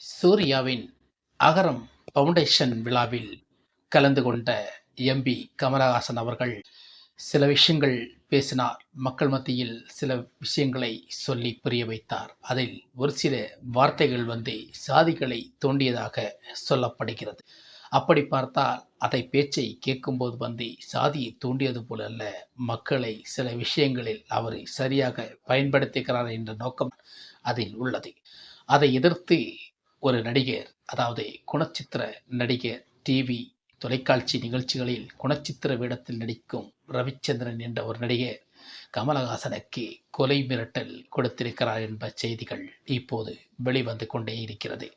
சூர்யாவின் அகரம் ஃபவுண்டேஷன் விழாவில் கலந்து கொண்ட எம்பி கமலஹாசன் அவர்கள் சில விஷயங்கள் பேசினார். மக்கள் மத்தியில் சில விஷயங்களை சொல்லி புரிய வைத்தார். அதில் ஒரு சில வார்த்தைகள் வந்து சாதிகளை தோண்டியதாக சொல்லப்படுகிறது. அப்படி பார்த்தால் அதை பேச்சை கேட்கும்போது வந்து சாதியை தூண்டியது போல அல்ல மக்களை சில விஷயங்களில் அவர் சரியாக பயன்படுத்துகிறார் என்ற நோக்கம் அதில் உள்ளது. அதை எதிர்த்து ஒரு நடிகர் அதாவது குணச்சித்திர நடிகர் டிவி தொலைக்காட்சி நிகழ்ச்சிகளில் குணச்சித்திர வேடத்தில் நடிக்கும் ரவிச்சந்திரன் என்ற ஒரு நடிகர் கமலஹாசனுக்கு கொலை மிரட்டல் கொடுத்திருக்கிறார் என்ப செய்திகள் இப்போது வெளிவந்து கொண்டே இருக்கிறது.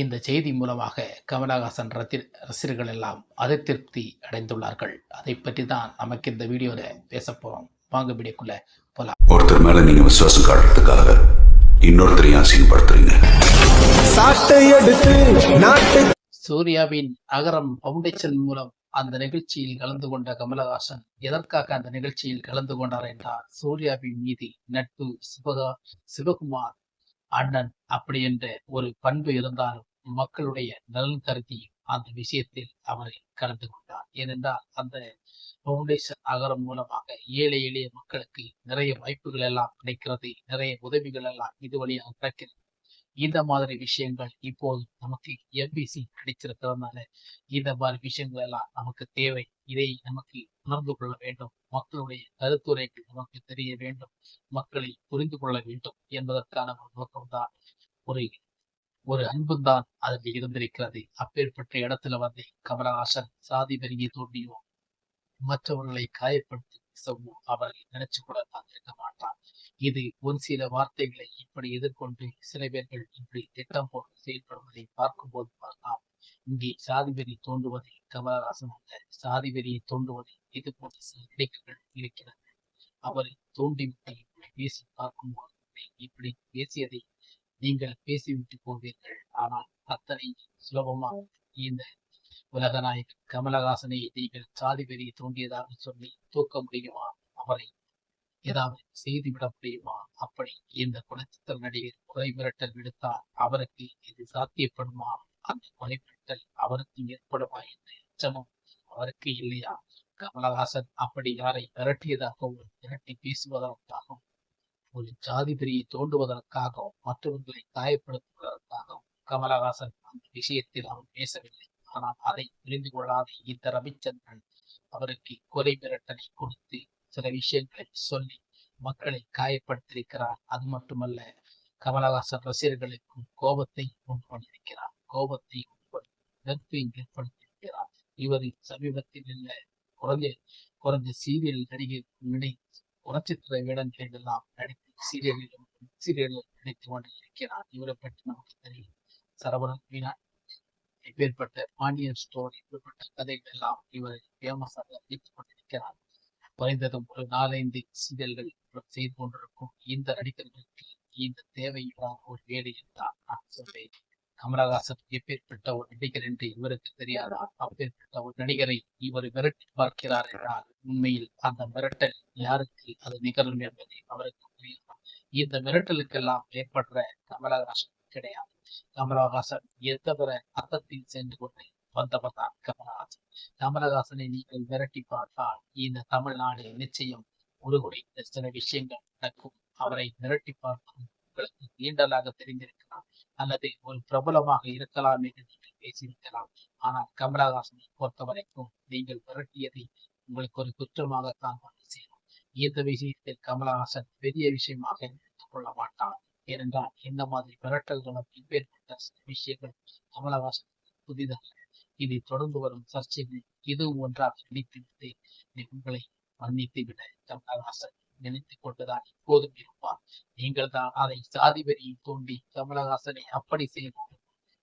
இந்த செய்தி மூலமாக கமலஹாசன் ரத்தி ரசிகர்கள் எல்லாம் அதிருப்தி அடைந்துள்ளார்கள். அதை பற்றி தான் நமக்கு இந்த வீடியோவில் பேச போகிறோம் வாங்க வீடியோக்குள்ள போகலாம் ஒருத்தர் மேல நீங்க விசுவாசம் காட்டுறதுக்காக இன்னொருத்தரையும் அசிங்கப்படுத்துறீங்க. நாட்டு சூர்யாவின் அகரம் பவுண்டேஷன் மூலம் அந்த நிகழ்ச்சியில் கலந்து கொண்ட கமலஹாசன் எதற்காக அந்த நிகழ்ச்சியில் கலந்து கொண்டார் என்றால் சூர்யாவின் மீது நட்பு சிவகா சிவகுமார் அண்ணன் அப்படி என்ற ஒரு பண்பு இருந்தாலும் மக்களுடைய நலன் கருதி அந்த விஷயத்தில் அவரை கலந்து கொண்டார். ஏனென்றால் அந்த பவுண்டேஷன் அகரம் மூலமாக ஏழை எளிய மக்களுக்கு நிறைய வாய்ப்புகள் எல்லாம் கிடைக்கிறது நிறைய உதவிகள் எல்லாம் இது வழியாக கிடைக்கிறது. இந்த மாதிரி விஷயங்கள் இப்போது நமக்கு எம்பிசி கிடைச்சிருக்கிறதுனால இந்த மாதிரி விஷயங்கள் எல்லாம் நமக்கு தேவை. இதை நமக்கு உணர்ந்து கொள்ள வேண்டும். மக்களுடைய கருத்துரைகள் நமக்கு தெரிய வேண்டும். மக்களை புரிந்து கொள்ள வேண்டும் என்பதற்கான ஒரு நோக்கம்தான் ஒரு ஒரு அன்புதான் அதில் இருந்திருக்கிறது. அப்பேற்பட்ட இடத்துல வந்து கமலஹாசன் சாதி வெறியை தோண்டியோ மற்றவர்களை காயப்படுத்தி பேசவோ அவர் நினைச்சு கூட இருக்க மாட்டார். இது ஒரு சில வார்த்தைகளை இப்படி எதிர்கொண்டு சில பேர்கள் இப்படி திட்டம் போட்டு செயல்படுவதை பார்க்கும்போது பார்க்கலாம். இங்கே சாதி வெறி தோன்றுவதை கமலஹாசன் அல்ல. சாதி வெறியை தோன்றுவதை இது போன்ற சில நடிகர்கள் இருக்கிறது. அவரை தோண்டிவிட்டு இப்படி பேசி பார்க்கும்போது இப்படி பேசியதை நீங்கள் பேசிவிட்டு போவீர்கள். ஆனால் அத்தனை சுலபமாக இந்த உலகநாயகன் கமலஹாசனை நீங்கள் சாதி வெறியை தோண்டியதாக சொல்லி தூக்க முடியுமா? அவரை ஏதாவது செய்துவிட முடியுமா? அப்படி இந்த குணச்சித்திர நடிகர் கொலை மிரட்டல் விடுத்தால் அவருக்கு இது சாத்தியப்படுமா? அந்த கொலை மிரட்டல் அவருக்கு ஏற்படுமா என்ற எச்சமும் அவருக்கு இல்லையா? கமலஹாசன் அப்படி யாரை மிரட்டியதாகவும் மிரட்டி பேசுவதற்காகவும் ஒரு ஜாதி பிரியை தோண்டுவதற்காகவும் மற்றவர்களை காயப்படுத்துவதற்காகவும் கமலஹாசன் அந்த விஷயத்தில் அவன் பேசவில்லை. ஆனால் அதை புரிந்து கொள்ளாத இந்த ரவிச்சந்திரன் அவருக்கு கொலை மிரட்டலை கொடுத்து சில விஷயங்களை சொல்லி மக்களை காயப்படுத்தியிருக்கிறார். அது மட்டுமல்ல கமலஹாசன் ரசிகர்களுக்கும் கோபத்தை உண்டு பண்ணியிருக்கிறார் கோபத்தை வெறுப்பையும் ஏற்படுத்தியிருக்கிறார். இவர் சமீபத்தில் உள்ள குறைந்த குறைந்த சீரியல் நடிகை நடி குணச்சித்திர வேடங்களில் எல்லாம் நடித்து சீரியலிலும் சீரியலில் நடித்து கொண்டிருக்கிறார். இவரை பற்றி நமக்கு தெரியும். சரவணன் மீனா இப்பேற்பட்ட பாண்டியன் ஸ்டோரி இப்பேற்பட்ட கதைகள் எல்லாம் இவர் ஃபேமஸாக நடித்துக் கொண்டிருக்கிறார். குறைந்ததும் ஒரு நாலைந்து சீரியல்கள் செய்து கொண்டிருக்கும் இந்த நடிகர்களுக்கு இந்த தேவையில்லாத ஒரு வேலை என்றால் நான் சொல்வேன். கமலஹாசன் எப்பேற்பட்ட ஒரு நடிகர் என்று இவருக்கு தெரியாதா. அப்பேற்பட்ட ஒரு நடிகரை இவர் மிரட்டி பார்க்கிறார் என்றால் உண்மையில் அந்த மிரட்டல் யாருக்கு அது நிகழும் என்பதை அவருக்கு தெரியாது இந்த மிரட்டலுக்கெல்லாம் ஏற்படுற கமலஹாசன் கிடையாது. கமலஹாசன் எந்தவர அர்த்தத்தில் சென்று கொண்டு வந்தவர்தான் கமலஹாசன் கமலஹாசனை நீங்கள் விரட்டி பார்த்தால் இந்த தமிழ்நாடு நிச்சயம் உருகுடைந்த சில விஷயங்கள் நடக்கும். அவரை விரட்டி பார்க்கும் உங்களுக்கு நீண்டலாக தெரிந்திருக்கலாம். அல்லது ஒரு பிரபலமாக இருக்கலாம் என்று நீங்கள் பேசியிருக்கலாம். ஆனால் கமலஹாசனை பொறுத்த வரைக்கும் நீங்கள் விரட்டியதை உங்களுக்கு ஒரு குற்றமாகத்தான் வந்து சேரும். இந்த விஷயத்தில் கமலஹாசன் பெரிய விஷயமாக எடுத்துக் கொள்ள மாட்டார் ஏனென்றால் இந்த மாதிரி மிரட்டல்களும் இப்பேற்பட்ட சில விஷயங்கள் கமலஹாசன் புதிதாக இதை தொடர்ந்து வரும் சர்ச்சைகள் இதுவும் ஒன்றாக நினைத்துவிட்டு உங்களை மன்னித்து விட கமலஹாசன். நினைத்துக் கொண்டுதான் இப்போதும் இருப்பார் நீங்கள் தான் அதை சாதி வரியில் தோண்டி கமலஹாசனை அப்படி செய்வோம்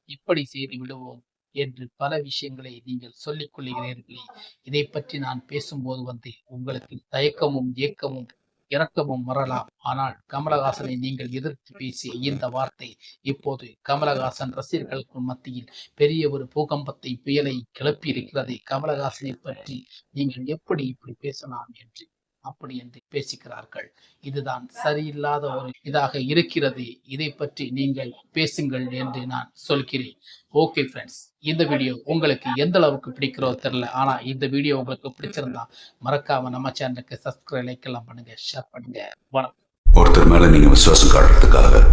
இப்படி செய்து விடுவோம் என்று பல விஷயங்களை நீங்கள் சொல்லிக் கொள்கிறீர்களே. இதை பற்றி நான் பேசும்போது வந்து உங்களுக்கு தயக்கமும் இயக்கமும் இரக்கமும் வரலாம் ஆனால் கமலஹாசனை நீங்கள் எதிர்த்து பேசிய இந்த வார்த்தை இப்போது கமலஹாசன் ரசிகர்களுக்கு மத்தியில் பெரிய ஒரு பூகம்பத்தை புயலை கிளப்பி இருக்கிறது கமலஹாசனை பற்றி நீங்கள் எப்படி இப்படி பேசலாம் என்று அப்படி என்று பேசுகிறார்கள் இதுதான் சரியில்லாத ஒரு இதாக இருக்கிறது. இதை பற்றி நீங்கள் பேசுங்கள் என்று நான் சொல்கிறேன். ஓகே ஃப்ரெண்ட்ஸ் இந்த வீடியோ உங்களுக்கு எந்த அளவுக்கு பிடிக்கிறோ தெரியல. ஆனா இந்த வீடியோ உங்களுக்கு பிடிச்சிருந்தா மறக்காம நம்ம சேனலுக்கு சப்ஸ்கிரைப் லைக் எல்லாம் பண்ணுங்க ஷேர் பண்ணுங்க. வணக்கம். ஒருத்தர் மேல நீங்க விசுவாசம் காட்டுறதுக்காக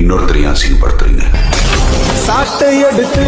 இன்னொருத்தரையும் அசிங்கப்படுத்துறீங்க. சாட்டை எடுத்து